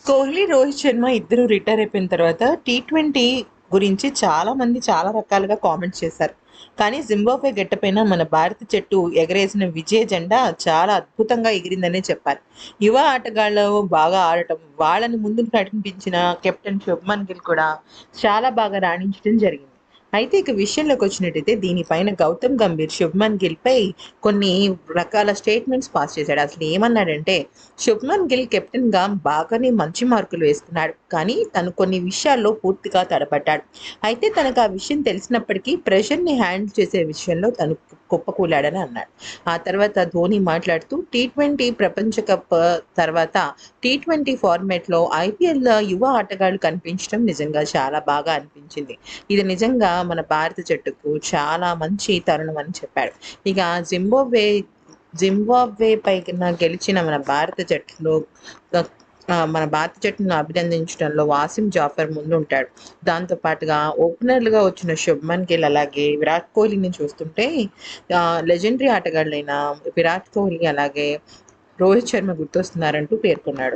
కోహ్లీ రోహిత్ శర్మ ఇద్దరు రిటైర్ అయిపోయిన తర్వాత టీ ట్వంటీ గురించి చాలా మంది చాలా రకాలుగా కామెంట్స్ చేశారు. కానీ జింబాబ్వే గట్టపైన మన భారత జట్టు ఎగరేసిన విజయ జెండా చాలా అద్భుతంగా ఎగిరిందనే చెప్పాలి. యువ ఆటగాళ్ళు బాగా ఆడటం వాళ్ళని ముందు నడిపించిన కెప్టెన్ శుభ్మన్ గిల్ కూడా చాలా బాగా రాణించడం జరిగింది. అయితే ఇక విషయంలోకి వచ్చినట్టయితే దీనిపైన గౌతమ్ గంభీర్ శుభ్మన్ గిల్పై కొన్ని రకాల స్టేట్మెంట్స్ పాస్ చేశాడు. అసలు ఏమన్నాడంటే శుభ్మన్ గిల్ కెప్టెన్గా బాగానే మంచి మార్కులు వేసుకున్నాడు. కానీ తను కొన్ని విషయాల్లో పూర్తిగా తడబడ్డాడు అయితే తనకు ఆ విషయం తెలిసినప్పటికీ ప్రెషర్ని హ్యాండిల్ చేసే విషయంలో తను కుప్పకూలాడని అన్నాడు. ఆ తర్వాత ధోని మాట్లాడుతూ టీ ట్వంటీ ప్రపంచ కప్ తర్వాత టీ ట్వంటీ ఫార్మేట్లో ఐపీఎల్ యువ ఆటగాళ్ళు కనిపించడం నిజంగా చాలా బాగా అనిపించింది. ఇది నిజంగా మన భారత జట్టుకు చాలా మంచి తరుణం అని చెప్పాడు. ఇక జింబాబ్వే జింబాబ్వే పైన గెలిచిన మన భారత జట్టులో మన భారత జట్టును అభినందించడంలో వాసిం జాఫర్ ముందు ఉంటాడు. దాంతో పాటుగా ఓపెనర్లుగా వచ్చిన శుభ్మన్ గిల్ అలాగే విరాట్ కోహ్లీని చూస్తుంటే లెజెండరీ ఆటగాళ్ళైన విరాట్ కోహ్లీ అలాగే రోహిత్ శర్మ గుర్తొస్తున్నారంటూ పేర్కొన్నాడు.